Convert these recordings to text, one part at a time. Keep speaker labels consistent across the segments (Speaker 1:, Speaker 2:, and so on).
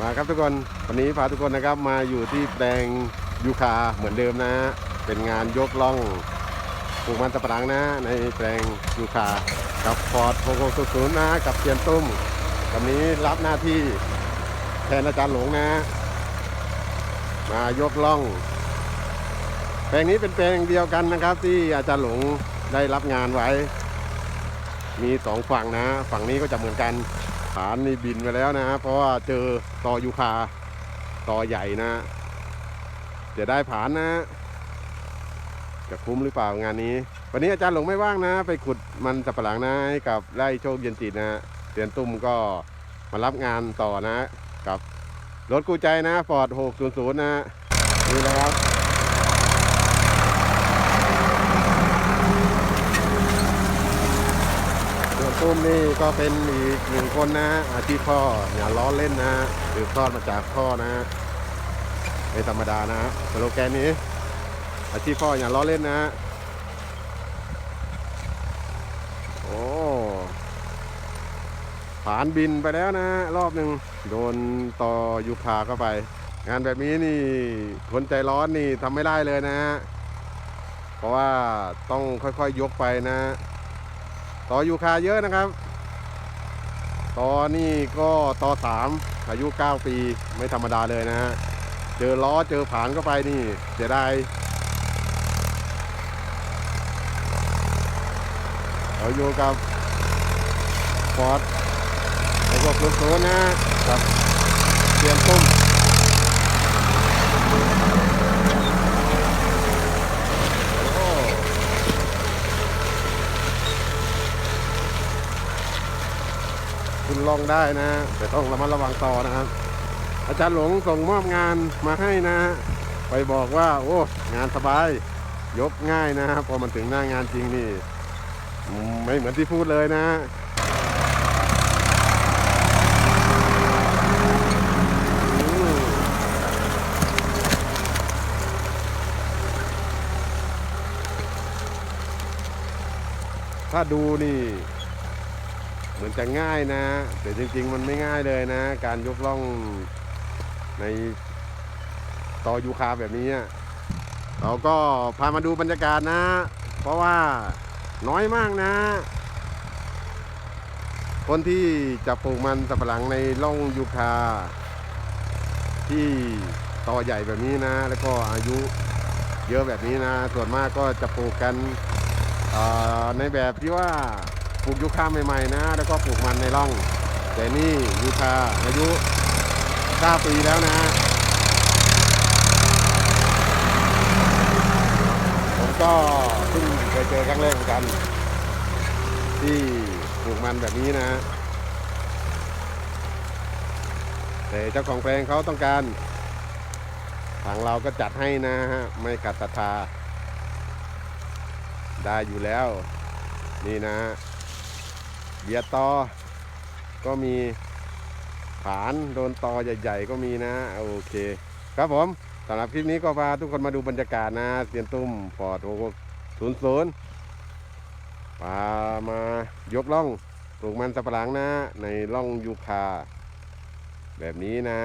Speaker 1: มาครับทุกคนวันนี้พาทุกคนนะครับมาอยู่ที่แปลงยูคาเหมือนเดิมนะฮะเป็นงานยกล่องปลูกมันสับปะหลังนะ ในแปลงยูคากับฟอร์ด6600นนะกับเซียนตุ้มวันนี้รับหน้าที่แทนอาจารย์หลงนะ มายกล่อง แปลงนี้เป็นแปลงเดียวกันนะครับ ที่อาจารย์หลงได้รับงานไว้ มีสองฝั่งนะ ฝั่งนี้ก็จะเหมือนกัน ฐานนี่บินไปแล้วนะเพราะว่าเจอต่อยูคาต่อใหญ่นะเดี๋ยวได้ผานนะ จะคุ้มหรือเปล่างานนี้ วันนี้อาจารย์หลงไม่ว่างนะ ไปขุดมันสับปะหลังนะให้กับไร่โชคเย็นจิตนะเตียนตุ้มก็มารับงานต่อนะ กับรถกู้ใจนะฟอร์ด600นย์นะนี่แหละครับ ส่วน ตุ้มนี่ก็เป็นอีกหนึ่งคนนะอาชีพพ่ออย่าล้อเล่นนะสืบทอดมาจากพ่อนะไม่ธรรมดานะสโลแกนนี้ อาชีพพ่ออย่าล้อเล่นนะโอ้ผานบินไปแล้วนะ รอบหนึ่งโดนต่อยูคาเข้าไป งานแบบนี้นี่คนใจร้อนนี่ทำไม่ได้เลยนะ เพราะว่าต้องค่อยๆยยกไปนะ ต่อยูคาเยอะนะครับต่อนี่ก็ต่อสามอายุ 9 ปีไม่ธรรมดาเลยนะฮะเจอล้อเจอผานเข้าไปนี่เสียดายเราอยู่กับฟอร์ดแล้วก็รถโซนนะกับเตียนตุ้มโอ้ คุณลองได้นะแต่ต้องระมัดระวังต่อนะครับ อาจารย์หลงส่งมอบงานมาให้นะไปบอกว่า โอ้งานสบายยกง่ายนะครับพอมันถึงหน้างานจริงนี่ไม่เหมือนที่พูดเลยนะถ้าดูนี่ เหมือนจะง่ายนะ แต่จริง ๆ มันไม่ง่ายเลยนะ การยกล่องในต่อยูคาแบบนี้ เราก็พามาดูบรรยากาศนะ เพราะว่าน้อยมากนะ คนที่จะปลูกมันสับปะหลังในร่องยูคา ที่ต่อใหญ่แบบนี้นะ แล้วก็อายุเยอะแบบนี้นะ ส่วนมากก็จะปลูกกันในแบบที่ว่า ปลูกยูคาใหม่ๆนะ แล้วก็ปลูกมันในร่อง แต่นี่ยูคาอายุ 9 ปีแล้วนะ ผมก็เพิ่งเคยเจอครั้งแรกเหมือนกัน ที่ปลูกมันแบบนี้นะ แต่เจ้าของแปลงเขาต้องการทางเราก็จัดให้นะฮะ ไม่ขัดศรัทธาได้อยู่แล้ว นี่นะ เบียตอ ก็มีผานโดนตอใหญ่ๆก็มีนะ โอเค ครับผมสำหรับคลิปนี้ก็พาทุกคนมาดูบรรยากาศนะเตียนตุ้มฟอดโอศูนย์ศูนย์พามายกล่องปลูกมันสับปะหลังนะ ในร่องยูคาแบบนี้นะ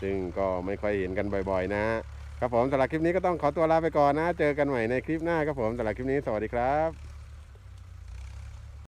Speaker 1: ซึ่งก็ไม่ค่อยเห็นกันบ่อยๆ นะครับผมสำหรับคลิปนี้ก็ต้องขอตัวลาไปก่อนนะ เจอกันใหม่ในคลิปหน้าครับผมสำหรับคลิปนี้สวัสดีครับ